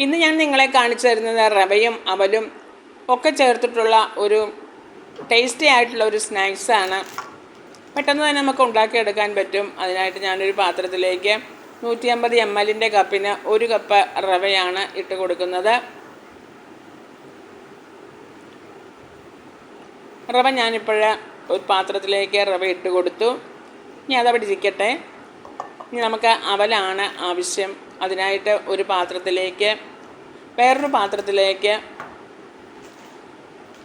ഇന്ന് ഞാൻ നിങ്ങളെ കാണിച്ചു തരുന്നത് റവയും അവലും ഒക്കെ ചേർത്തിട്ടുള്ള ഒരു ടേസ്റ്റി ആയിട്ടുള്ള ഒരു സ്നാക്സാണ് പെട്ടെന്ന് തന്നെ നമുക്ക് ഉണ്ടാക്കിയെടുക്കാൻ പറ്റും. അതിനായിട്ട് ഞാനൊരു പാത്രത്തിലേക്ക് നൂറ്റി അമ്പത് എം എല്ലിന്റെ കപ്പിന് ഒരു കപ്പ് റവയാണ് ഇട്ട് കൊടുക്കുന്നത്. റവ ഞാനിപ്പോൾ ഒരു പാത്രത്തിലേക്ക് റവ ഇട്ട് കൊടുത്തു. ഇനി അതവിടെ ഇരിക്കട്ടെ. ഇനി നമുക്ക് അവലാണ് ആവശ്യം. അതിനായിട്ട് ഒരു പാത്രത്തിലേക്ക് വേറൊരു പാത്രത്തിലേക്ക്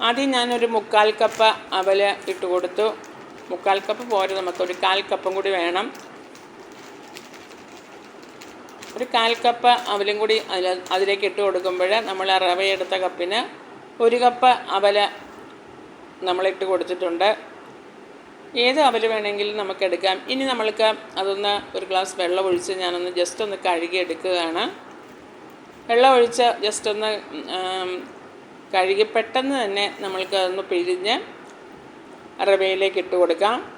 ആദ്യം ഞാനൊരു മുക്കാൽ കപ്പ് അവൽ ഇട്ട് കൊടുത്തു. മുക്കാൽ കപ്പ് പോരെ നമുക്കൊരു കാൽ കപ്പും കൂടി വേണം. ഒരു കാൽ കപ്പ് അവലും കൂടി അതിൽ അതിലേക്ക് ഇട്ട് കൊടുക്കുമ്പോൾ നമ്മൾ റവ എടുത്ത കപ്പിന് ഒരു കപ്പ് അവൽ നമ്മളിട്ട് കൊടുത്തിട്ടുണ്ട്. ഏത് അവൽ വേണമെങ്കിലും നമുക്കെടുക്കാം ഇനി നമ്മൾക്ക് അതൊന്ന് ഒരു ഗ്ലാസ് വെള്ളം ഒഴിച്ച് ഞാനൊന്ന് ജസ്റ്റ് ഒന്ന് കഴുകി എടുക്കുകയാണ്. വെള്ളം ജസ്റ്റ് ഒന്ന് കഴുകി പെട്ടെന്ന് തന്നെ നമ്മൾക്ക് അതൊന്ന് പിഴിഞ്ഞ് റവയിലേക്ക് ഇട്ട് കൊടുക്കാം.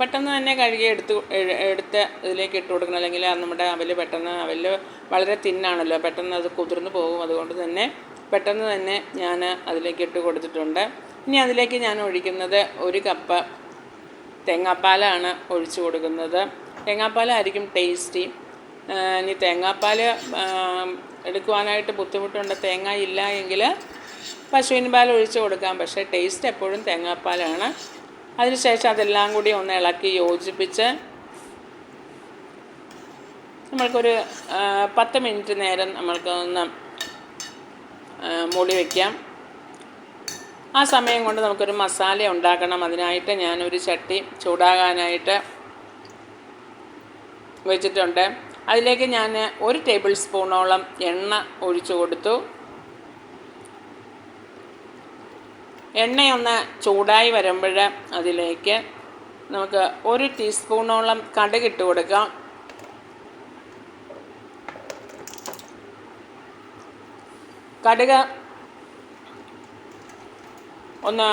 പെട്ടെന്ന് തന്നെ കഴുകി എടുത്ത് എടുത്ത് ഇതിലേക്ക് ഇട്ട് കൊടുക്കണം. അല്ലെങ്കിൽ നമ്മുടെ അവൽ പെട്ടെന്ന് അവൽ വളരെ തിന്നാണല്ലോ. പെട്ടെന്ന് അത് കുതിർന്ന് പോകും. അതുകൊണ്ട് തന്നെ പെട്ടെന്ന് തന്നെ ഞാൻ അതിലേക്ക് ഇട്ട് കൊടുത്തിട്ടുണ്ട്. ഇനി അതിലേക്ക് ഞാൻ ഒഴിക്കുന്നത് ഒരു കപ്പ് തേങ്ങാപ്പാലാണ് ഒഴിച്ചു കൊടുക്കുന്നത്. തേങ്ങാപ്പാലായിരിക്കും ടേസ്റ്റി. ഇനി തേങ്ങാപ്പാൽ എടുക്കുവാനായിട്ട് ബുദ്ധിമുട്ടുണ്ട്. തേങ്ങ ഇല്ല എങ്കിൽ പശുവിൻ പാൽ ഒഴിച്ച് കൊടുക്കാം. പക്ഷേ ടേസ്റ്റ് എപ്പോഴും തേങ്ങാപ്പാലാണ്. അതിനുശേഷം അതെല്ലാം കൂടി ഒന്ന് ഇളക്കി യോജിപ്പിച്ച് നമ്മൾക്കൊരു പത്ത് മിനിറ്റ് നേരം നമ്മൾക്ക് ഒന്ന് മൂടി വയ്ക്കാം ആ സമയം കൊണ്ട് നമുക്കൊരു മസാല ഉണ്ടാക്കണം. അതിനായിട്ട് ഞാനൊരു ചട്ടി ചൂടാകാനായിട്ട് വെച്ചിട്ടുണ്ട്. അതിലേക്ക് ഞാൻ ഒരു ടേബിൾ സ്പൂണോളം എണ്ണ ഒഴിച്ചു കൊടുത്തു. എണ്ണയൊന്ന് ചൂടായി വരുമ്പോൾ അതിലേക്ക് നമുക്ക് ഒരു ടീസ്പൂണോളം കടുക് ഇട്ട് കൊടുക്കാം. കടുക് ഒന്ന്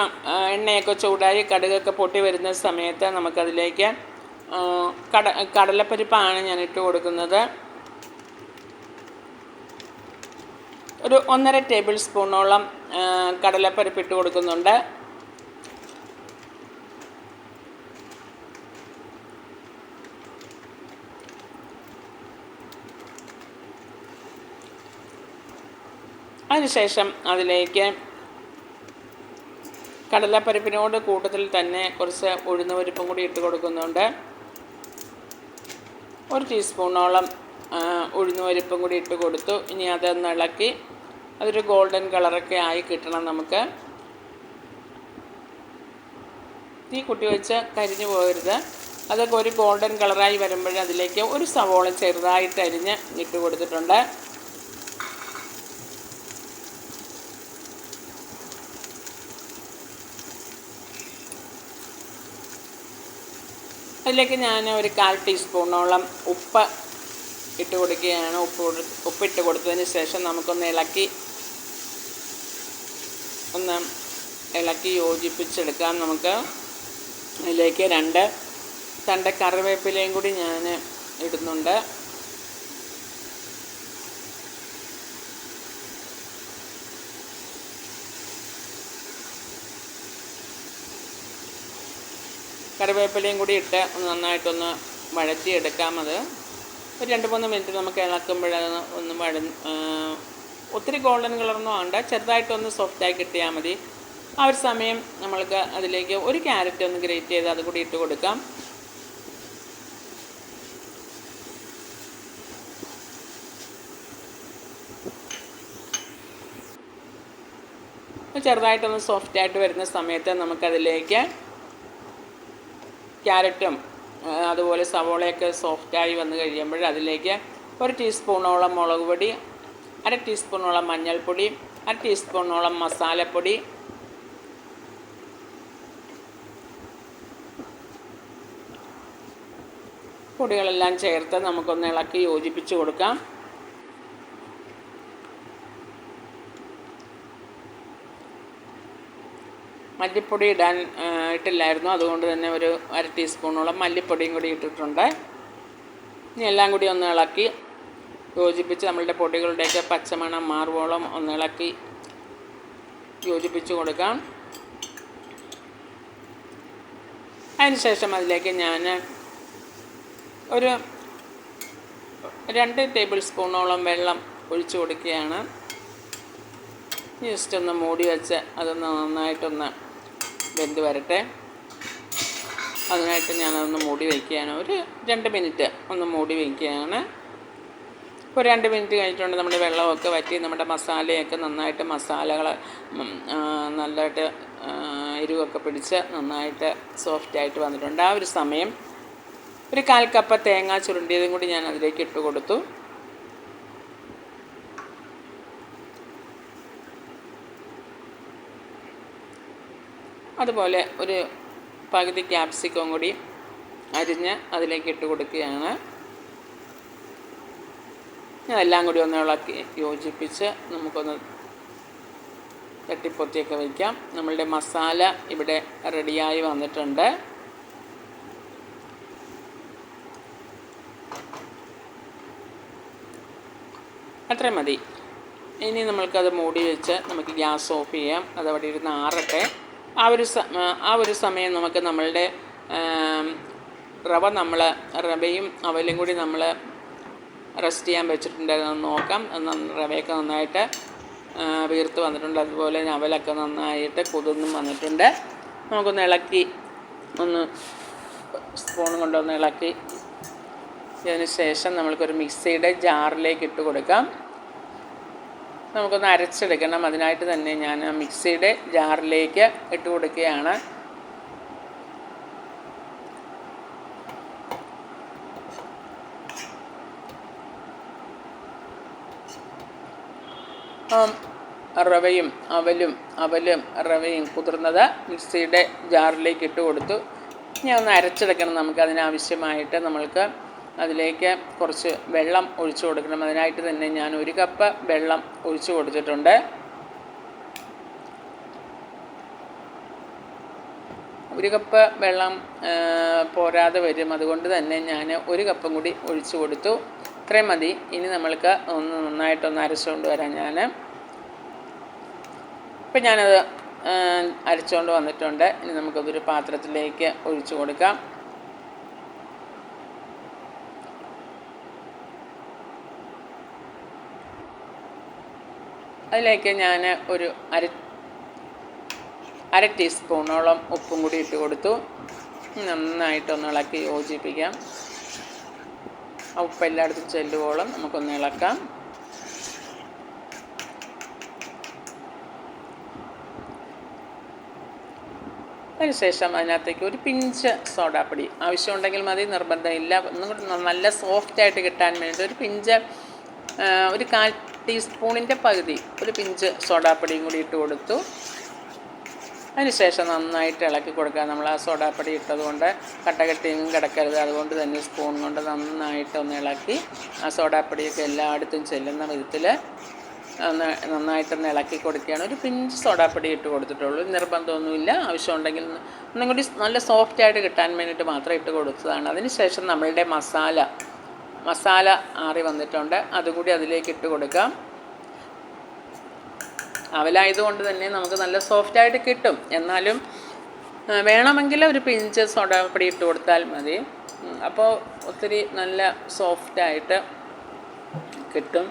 എണ്ണയൊക്കെ ചൂടായി കടുകൊക്കെ പൊട്ടി വരുന്ന സമയത്ത് നമുക്കതിലേക്ക് കട കടലപ്പരിപ്പാണ് ഞാൻ ഇട്ട് കൊടുക്കുന്നത്. ഒരു ഒന്നര ടേബിൾ സ്പൂണോളം കടലപ്പരിപ്പ് ഇട്ട് കൊടുക്കുന്നുണ്ട്. അതിനുശേഷം അതിലേക്ക് കടലപ്പരിപ്പിനോട് കൂട്ടത്തിൽ തന്നെ കുറച്ച് ഉഴുന്ന പരിപ്പും കൂടി ഇട്ട് കൊടുക്കുന്നുണ്ട്. ഒരു ടീസ്പൂണോളം ഉഴുന്ന പരിപ്പും കൂടി ഇട്ട് കൊടുത്തു. ഇനി അതൊന്ന് ഇളക്കി അതൊരു ഗോൾഡൻ കളറൊക്കെ ആയി കിട്ടണം നമുക്ക്. തീ കുട്ടി വെച്ച് കരിഞ്ഞു പോകരുത്. അതൊക്കെ ഒരു ഗോൾഡൻ കളറായി വരുമ്പോൾ അതിലേക്ക് ഒരു സവോള ചെറുതായിട്ട് അരിഞ്ഞ് ഇട്ട് കൊടുത്തിട്ടുണ്ട്. അതിലേക്ക് ഞാൻ ഒരു കാൽ ടീസ്പൂണോളം ഉപ്പ് ഇട്ട് കൊടുക്കുകയാണ്. ഉപ്പ് ഉപ്പിട്ട് കൊടുത്തതിന് ശേഷം നമുക്കൊന്ന് ഇളക്കി ഒന്ന് ഇളക്കി യോജിപ്പിച്ചെടുക്കാം നമുക്ക്. അതിലേക്ക് രണ്ട് തണ്ട കറിവേപ്പിലയും കൂടി ഞാൻ ഇടുന്നുണ്ട്. കറിവേപ്പിലയും കൂടി ഇട്ട് നന്നായിട്ടൊന്ന് വഴറ്റിയെടുക്കാം അത്. ഒരു രണ്ട് മൂന്ന് മിനിറ്റ് നമുക്ക് ഇളക്കുമ്പോഴത് ഒന്ന് വഴ ഒത്തിരി ഗോൾഡൻ കളറൊന്നും വേണ്ട ചെറുതായിട്ടൊന്ന് സോഫ്റ്റായി കിട്ടിയാൽ മതി. ആ ഒരു സമയം നമ്മൾക്ക് അതിലേക്ക് ഒരു ക്യാരറ്റ് ഒന്ന് ഗ്രേറ്റ് ചെയ്ത് അത് കൂടി ഇട്ട് കൊടുക്കാം. ചെറുതായിട്ടൊന്ന് സോഫ്റ്റായിട്ട് വരുന്ന സമയത്ത് നമുക്കതിലേക്ക് ക്യാരറ്റും അതുപോലെ സവോളയൊക്കെ സോഫ്റ്റായി വന്നു കഴിയുമ്പോൾ അതിലേക്ക് ഒരു ടീസ്പൂണോളം മുളക് പൊടി അര ടീസ്പൂണോളം മഞ്ഞൾപ്പൊടി അര ടീസ്പൂണോളം മസാലപ്പൊടി പൊടികളെല്ലാം ചേർത്ത് നമുക്കൊന്ന് ഇളക്കി യോജിപ്പിച്ച് കൊടുക്കാം. മല്ലിപ്പൊടി ഇടാൻ ഇട്ടില്ലായിരുന്നു. അതുകൊണ്ട് തന്നെ ഒരു അര ടീസ്പൂണോളം മല്ലിപ്പൊടിയും കൂടി ഇട്ടിട്ടുണ്ട്. ഇനി എല്ലാം കൂടി ഒന്ന് ഇളക്കി യോജിപ്പിച്ച് നമ്മളുടെ പൊടികളുടെയൊക്കെ പച്ചമണം മാറുവോളം ഒന്ന് ഇളക്കി യോജിപ്പിച്ച് കൊടുക്കാം. അതിനുശേഷം അതിലേക്ക് ഞാൻ ഒരു രണ്ട് ടേബിൾ സ്പൂണോളം വെള്ളം ഒഴിച്ച് കൊടുക്കുകയാണ്. ജസ്റ്റ് ഒന്ന് മൂടി വെച്ച് അതൊന്ന് നന്നായിട്ടൊന്ന് വെന്ത് വരട്ടെ. അതിനായിട്ട് ഞാനതൊന്ന് മൂടി വയ്ക്കുകയാണ് ഒരു രണ്ട് മിനിറ്റ് ഒന്ന് മൂടി വയ്ക്കുകയാണ് ഇപ്പോൾ രണ്ട് മിനിറ്റ് കഴിഞ്ഞിട്ടുണ്ട് നമ്മുടെ വെള്ളമൊക്കെ വറ്റി നമ്മുടെ മസാലയൊക്കെ നന്നായിട്ട് മസാലകൾ നല്ലതായിട്ട് എരിവൊക്കെ പിടിച്ച് നന്നായിട്ട് സോഫ്റ്റായിട്ട് വന്നിട്ടുണ്ട്. ആ ഒരു സമയം ഒരു കാൽ കപ്പ് തേങ്ങ ചുരുണ്ടിയതും കൂടി ഞാൻ അതിലേക്ക് ഇട്ട് കൊടുത്തു. അതുപോലെ ഒരു പകുതി ക്യാപ്സിക്കം കൂടി അരിഞ്ഞ് അതിലേക്ക് ഇട്ട് കൊടുക്കുകയാണ്. എല്ലാം കൂടി ഒന്ന് ഇളക്കി യോജിപ്പിച്ച് നമുക്കൊന്ന് തട്ടിപ്പൊത്തിയൊക്കെ വയ്ക്കാം നമ്മളുടെ മസാല ഇവിടെ റെഡിയായി വന്നിട്ടുണ്ട്. അത്രയും മതി. ഇനി നമ്മൾക്കത് മൂടി വെച്ച് നമുക്ക് ഗ്യാസ് ഓഫ് ചെയ്യാം. അതവിടെ ഇരുന്ന് ആറട്ടെ. ആ ഒരു ആ ഒരു സമയം നമുക്ക് നമ്മളുടെ റവ നമ്മൾ റവയും അവലും കൂടി നമ്മൾ റെസ്റ്റ് ചെയ്യാൻ വെച്ചിട്ടുണ്ടായിരുന്നു. നോക്കാം. റവയൊക്കെ നന്നായിട്ട് വീർത്ത് വന്നിട്ടുണ്ട്. അതുപോലെ അവലൊക്കെ നന്നായിട്ട് കുതിർന്നും വന്നിട്ടുണ്ട്. നമുക്കൊന്ന് ഇളക്കി ഒന്ന് സ്പൂൺ കൊണ്ടൊന്ന് ഇളക്കി. ഇതിന് ശേഷം നമ്മൾക്കൊരു മിക്സിയുടെ ജാറിലേക്ക് ഇട്ട് കൊടുക്കാം. നമുക്കൊന്ന് അരച്ചെടുക്കണം. അതിനായിട്ട് തന്നെ ഞാൻ മിക്സിയുടെ ജാറിലേക്ക് ഇട്ട് കൊടുക്കുകയാണ്. റവയും അവലും അവലും റവയും കുതിർന്നത് മിക്സിയുടെ ജാറിലേക്ക് ഇട്ട് കൊടുത്തു. ഞാൻ ഒന്ന് അരച്ചെടുക്കണം. നമുക്ക് അതിനാവശ്യമായിട്ട് നമ്മൾക്ക് അതിലേക്ക് കുറച്ച് വെള്ളം ഒഴിച്ചു കൊടുക്കണം. അതിനായിട്ട് തന്നെ ഞാൻ ഒരു കപ്പ് വെള്ളം ഒഴിച്ചു കൊടുത്തിട്ടുണ്ട്. ഒരു കപ്പ് വെള്ളം പോരാതെ വരും. അതുകൊണ്ട് തന്നെ ഞാൻ ഒരു കപ്പും കൂടി ഒഴിച്ചു കൊടുത്തു. ഇത്രയും മതി. ഇനി നമ്മൾക്ക് ഒന്ന് നന്നായിട്ടൊന്ന് അരച്ചുകൊണ്ട് വരാം ഞാൻ. ഇപ്പം ഞാനത് അരച്ചുകൊണ്ട് വന്നിട്ടുണ്ട്. ഇനി നമുക്കതൊരു പാത്രത്തിലേക്ക് ഒഴിച്ചു കൊടുക്കാം. അതിലേക്ക് ഞാൻ ഒരു അര അര ടീസ്പൂണോളം ഉപ്പും കൂടി ഇട്ട് കൊടുത്തു. നന്നായിട്ടൊന്ന് ഇളക്കി യോജിപ്പിക്കാം. ആ ഉപ്പ് എല്ലായിടത്തും ചെല്ലുവോളം നമുക്കൊന്ന് ഇളക്കാം. അതിനുശേഷം അതിനകത്തേക്ക് ഒരു പിഞ്ച് സോഡാപ്പൊടി. ആവശ്യമുണ്ടെങ്കിൽ മതി നിർബന്ധമില്ല. ഒന്നും കൂടി നല്ല സോഫ്റ്റായിട്ട് കിട്ടാൻ വേണ്ടി ഒരു പിഞ്ച് ഒരു കാൽ ടീസ്പൂണിന്റെ പകുതി ഒരു പിഞ്ച് സോഡാപ്പൊടിയും കൂടി ഇട്ട് കൊടുത്തു. അതിനുശേഷം നന്നായിട്ട് ഇളക്കി കൊടുക്കുക. നമ്മൾ ആ സോഡാപ്പൊടി ഇട്ടതുകൊണ്ട് കട്ടകെട്ടിയും കിടക്കരുത്. അതുകൊണ്ട് തന്നെ സ്പൂൺ കൊണ്ട് നന്നായിട്ട് ഒന്ന് ഇളക്കി ആ സോഡാപ്പൊടിയൊക്കെ എല്ലായിടത്തും ചെല്ലുന്ന വിധത്തിൽ ഒന്ന് നന്നായിട്ടൊന്ന് ഇളക്കി കൊടുക്കുകയാണ്. ഒരു പിഞ്ച് സോഡാപ്പൊടി ഇട്ട് കൊടുത്തിട്ടുള്ളൂ. നിർബന്ധമൊന്നുമില്ല. ആവശ്യമുണ്ടെങ്കിൽ ഒന്നും കൂടി നല്ല സോഫ്റ്റായിട്ട് കിട്ടാൻ വേണ്ടിയിട്ട് മാത്രം ഇട്ട് കൊടുത്തതാണ്. അതിനുശേഷം നമ്മളുടെ മസാല മസാല ആറി വന്നിട്ടുണ്ട്. അതുകൂടി അതിലേക്ക് ഇട്ട് കൊടുക്കാം. അവലായതുകൊണ്ട് തന്നെ നമുക്ക് നല്ല സോഫ്റ്റായിട്ട് കിട്ടും. എന്നാലും വേണമെങ്കിൽ ഒരു പിഞ്ച് സോഡാപ്പൊടി ഇട്ട് കൊടുത്താൽ മതി. അപ്പോൾ ഒത്തിരി നല്ല സോഫ്റ്റായിട്ട് കിട്ടും.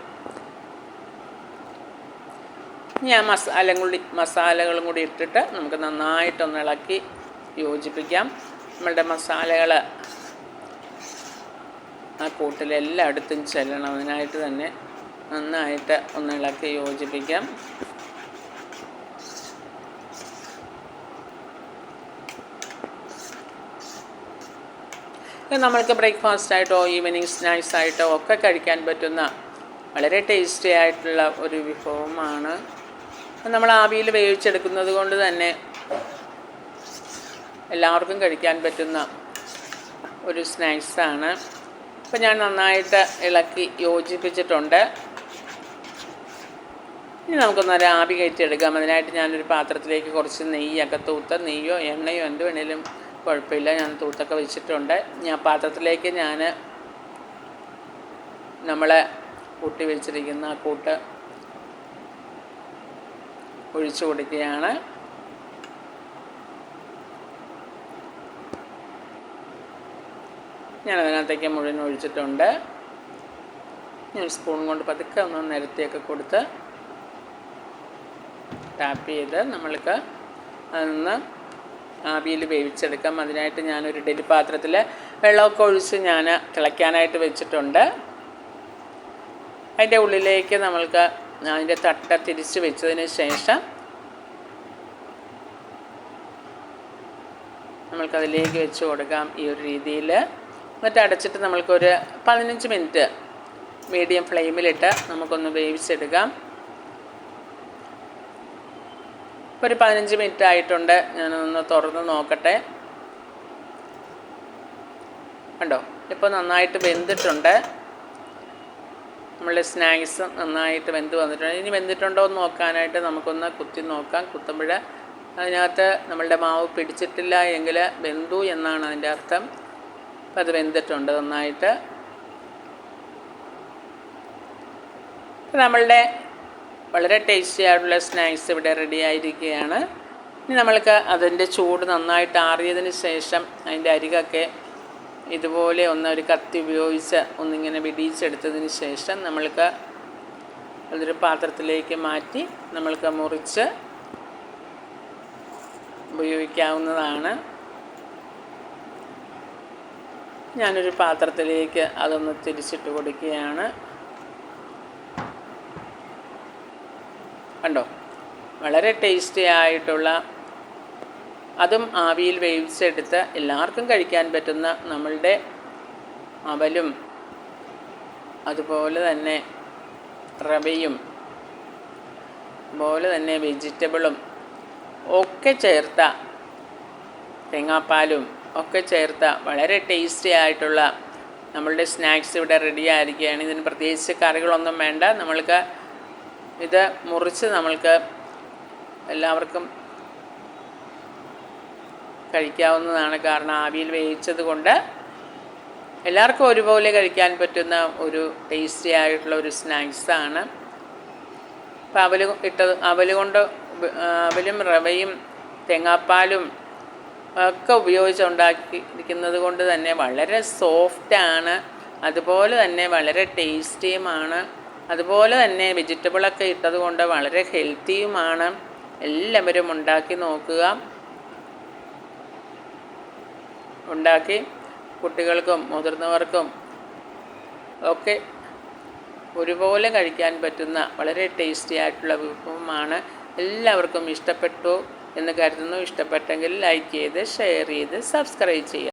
ഞാൻ മസാല കൂടി മസാലകളും കൂടി ഇട്ടിട്ട് നമുക്ക് നന്നായിട്ടൊന്ന് ഇളക്കി യോജിപ്പിക്കാം. നമ്മളുടെ മസാലകൾ ആ കൂട്ടിൽ എല്ലായിടത്തും ചെല്ലണം. അതിനായിട്ട് തന്നെ നന്നായിട്ട് ഒന്ന് ഇളക്കി യോജിപ്പിക്കാം. ഇത് നമ്മൾക്ക് ബ്രേക്ക്ഫാസ്റ്റ് ആയിട്ടോ ഈവനിങ് സ്നാക്സ് ആയിട്ടോ ഒക്കെ കഴിക്കാൻ പറ്റുന്ന വളരെ ടേസ്റ്റി ആയിട്ടുള്ള ഒരു വിഭവമാണ്. നമ്മൾ ആവിയിൽ വേവിച്ചെടുക്കുന്നത് കൊണ്ട് തന്നെ എല്ലാവർക്കും കഴിക്കാൻ പറ്റുന്ന ഒരു സ്നാക്സാണ് ഇപ്പം ഞാൻ നന്നായിട്ട് ഇളക്കി യോജിപ്പിച്ചിട്ടുണ്ട്. ഇനി നമുക്കൊന്നൊരു ആവി കയറ്റിയെടുക്കാം അതിനായിട്ട് ഞാനൊരു പാത്രത്തിലേക്ക് കുറച്ച് നെയ്യൊക്കെ തൂത്ത് നെയ്യോ എണ്ണയോ എന്ത് വേണേലും കുഴപ്പമില്ല. ഞാൻ തൂത്തൊക്കെ വെച്ചിട്ടുണ്ട്. ഞാൻ പാത്രത്തിലേക്ക് ഞാൻ നമ്മളെ കൂട്ടി വെച്ചിരിക്കുന്ന ആ കൂട്ട് ഒഴിച്ചു കൊടുക്കുകയാണ്. ഞാൻ അതിനകത്തേക്ക് മുഴുവൻ ഒഴിച്ചിട്ടുണ്ട്. ഞാൻ സ്പൂൺ കൊണ്ട് പതുക്കെ ഒന്ന് നിരത്തിയൊക്കെ കൊടുത്ത് ടാപ്പ് ചെയ്ത് നമ്മൾക്ക് അതൊന്ന് ആവിയിൽ വേവിച്ചെടുക്കാം. അതിനായിട്ട് ഞാനൊരു ഡെലി പാത്രത്തിൽ വെള്ളമൊക്കെ ഒഴിച്ച് ഞാൻ തിളയ്ക്കാനായിട്ട് വെച്ചിട്ടുണ്ട്. അതിന്റെ ഉള്ളിലേക്ക് നമ്മൾക്ക് അതിന്റെ തട്ട തിരിച്ച് വെച്ചതിന് ശേഷം നമ്മൾക്കതിലേക്ക് വെച്ച് കൊടുക്കാം ഈ ഒരു രീതിയിൽ എന്നിട്ട് അടച്ചിട്ട് നമ്മൾക്കൊരു പതിനഞ്ച് മിനിറ്റ് മീഡിയം ഫ്ലെയിമിലിട്ട് നമുക്കൊന്ന് വേവിച്ചെടുക്കാം. ഇപ്പോൾ ഒരു പതിനഞ്ച് മിനിറ്റ് ആയിട്ടുണ്ട്. ഞാനൊന്ന് തുറന്ന് നോക്കട്ടെ. കണ്ടോ? ഇപ്പോൾ നന്നായിട്ട് വെന്തിട്ടുണ്ട്. നമ്മളുടെ സ്നാക്സ് നന്നായിട്ട് വെന്ത് വന്നിട്ടുണ്ട്. ഇനി വെന്തിട്ടുണ്ടോ എന്ന് നോക്കാനായിട്ട് നമുക്കൊന്ന് കുത്തി നോക്കാം. കുത്തുമ്പോൾ അതിനകത്ത് നമ്മളുടെ മാവ് പിടിച്ചിട്ടില്ല എങ്കിൽ വെന്തു എന്നാണ് അതിന്റെ അർത്ഥം. അപ്പം അത് വെന്തിട്ടുണ്ട് നന്നായിട്ട് നമ്മളുടെ വളരെ ടേസ്റ്റി ആയിട്ടുള്ള സ്നാക്സ് ഇവിടെ റെഡി ആയിരിക്കുകയാണ്. ഇനി നമ്മൾക്ക് അതിന്റെ ചൂട് നന്നായിട്ട് ആറിയതിന് ശേഷം അതിന്റെ അരികൊക്കെ ഇതുപോലെ ഒന്ന് ഒരു കത്തി ഉപയോഗിച്ച് ഒന്നിങ്ങനെ വിടിയിച്ചെടുത്തതിന് ശേഷം നമ്മൾക്ക് അതൊരു പാത്രത്തിലേക്ക് മാറ്റി നമ്മൾക്ക് മുറിച്ച് ഉപയോഗിക്കാവുന്നതാണ്. ഞാനൊരു പാത്രത്തിലേക്ക് അതൊന്ന് തിരിച്ചിട്ട് കൊടുക്കുകയാണ്. കണ്ടോ? വളരെ ടേസ്റ്റി ആയിട്ടുള്ള അതും ആവിയിൽ വേവിച്ചെടുത്ത് എല്ലാവർക്കും കഴിക്കാൻ പറ്റുന്ന നമ്മളുടെ അവലും അതുപോലെ തന്നെ റവയും അതുപോലെ തന്നെ വെജിറ്റബിളും ഒക്കെ ചേർത്ത തേങ്ങാപ്പാലും ഒക്കെ ചേർത്ത വളരെ ടേസ്റ്റി ആയിട്ടുള്ള നമ്മളുടെ സ്നാക്സ് ഇവിടെ റെഡി ആയിരിക്കുകയാണ്. ഇതിന് പ്രത്യേകിച്ച് കറികളൊന്നും വേണ്ട. നമ്മൾക്ക് ഇത് മുറിച്ച് നമ്മൾക്ക് എല്ലാവർക്കും കഴിക്കാവുന്നതാണ്. കാരണം ആവിയിൽ വേവിച്ചത് കൊണ്ട് എല്ലാവർക്കും ഒരുപോലെ കഴിക്കാൻ പറ്റുന്ന ഒരു ടേസ്റ്റി ആയിട്ടുള്ള ഒരു സ്നാക്സാണ് അപ്പോൾ അവൽ ഇട്ടത് അവൽ കൊണ്ട് അവലും റവയും തേങ്ങാപ്പാലും ഒക്കെ ഉപയോഗിച്ച് ഉണ്ടാക്കിയിരിക്കുന്നത് കൊണ്ട് തന്നെ വളരെ സോഫ്റ്റാണ് അതുപോലെ തന്നെ വളരെ ടേസ്റ്റിയുമാണ് അതുപോലെ തന്നെ വെജിറ്റബിളൊക്കെ ഇട്ടത് കൊണ്ട് വളരെ ഹെൽത്തിയുമാണ് എല്ലാവരും ഉണ്ടാക്കി നോക്കുക. ഉണ്ടാക്കി കുട്ടികൾക്കും മുതിർന്നവർക്കും ഒക്കെ ഒരുപോലെ കഴിക്കാൻ പറ്റുന്ന വളരെ ടേസ്റ്റി ആയിട്ടുള്ള വിഭവമാണ്. എല്ലാവർക്കും ഇഷ്ടപ്പെട്ടു. എന്ന് കരുതുന്നു. ഇഷ്ടപ്പെട്ടെങ്കിൽ ലൈക്ക് ചെയ്ത് ഷെയർ ചെയ്ത് സബ്സ്ക്രൈബ് ചെയ്യുക.